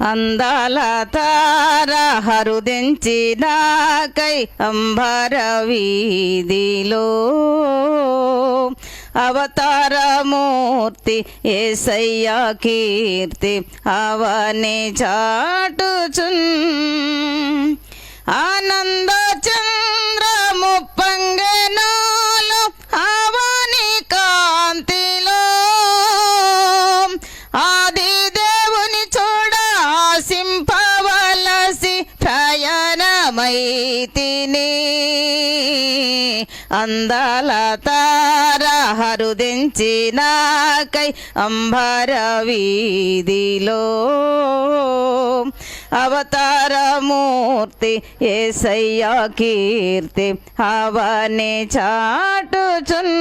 అందాల తార హరుదించినాకై అంబర వీధిలో. అవతారమూర్తి ఏసయ్య కీర్తి అవని చాటుచున్. ఆనంద మైతిని అందాల తార హరుదించినాకై అంబర వీధిలో అవతారమూర్తి ఏసయ్య కీర్తి అవని చాటుచున్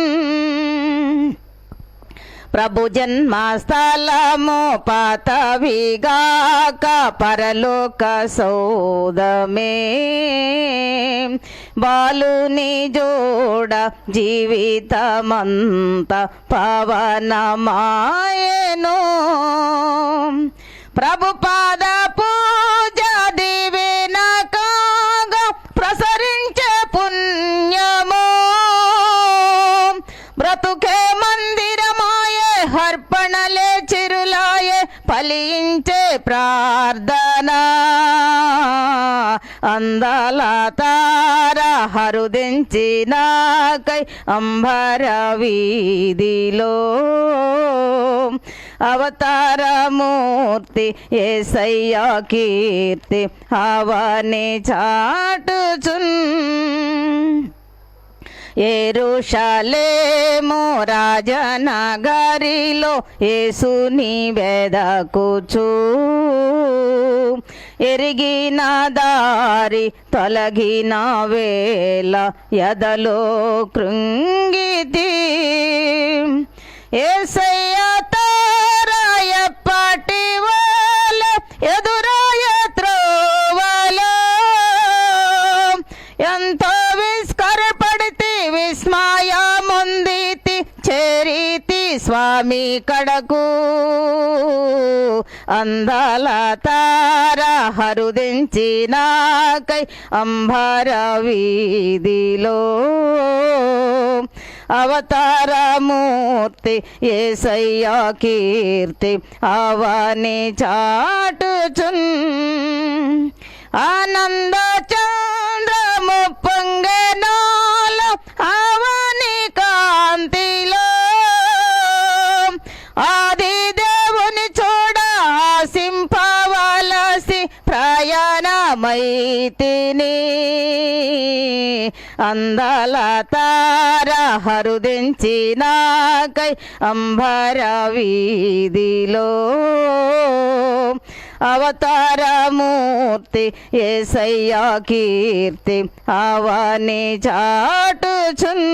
ప్రభు జన్మస్థలము పాతవిగాక పరలోక సౌదమే. బాలుని జోడ జీవితమంత పవనమాయను. ప్రభు పాద పూజ దివిన కాగా ప్రసరించే పుణ్యము. బ్రతుకే ఫలించే ప్రార్థన. అందల తార హరుదించినాకై అంబర వీధిలో. అవతారమూర్తి ఏసయ్య కీర్తి అవని చాటుచున్. ఏరుషలేము రాజనగరిలో యేసుని వెదకుచు. ఎరిగిన దారి తొలగిన వేళ ఎదలో కృంగితి. ఏసై విస్మయముందితి చేరితి స్వామి కడకు. అందాల తార హరుదించినాకై అంబర వీధిలో. అవతారమూర్తి ఏసయ్య కీర్తి అవని చాటుచున్. ఆనంద మైతిని అందల తార హరుదించినాకై అంబర వీధిలో అవతారమూర్తి ఏసయ్య కీర్తి అవని చాటుచున్.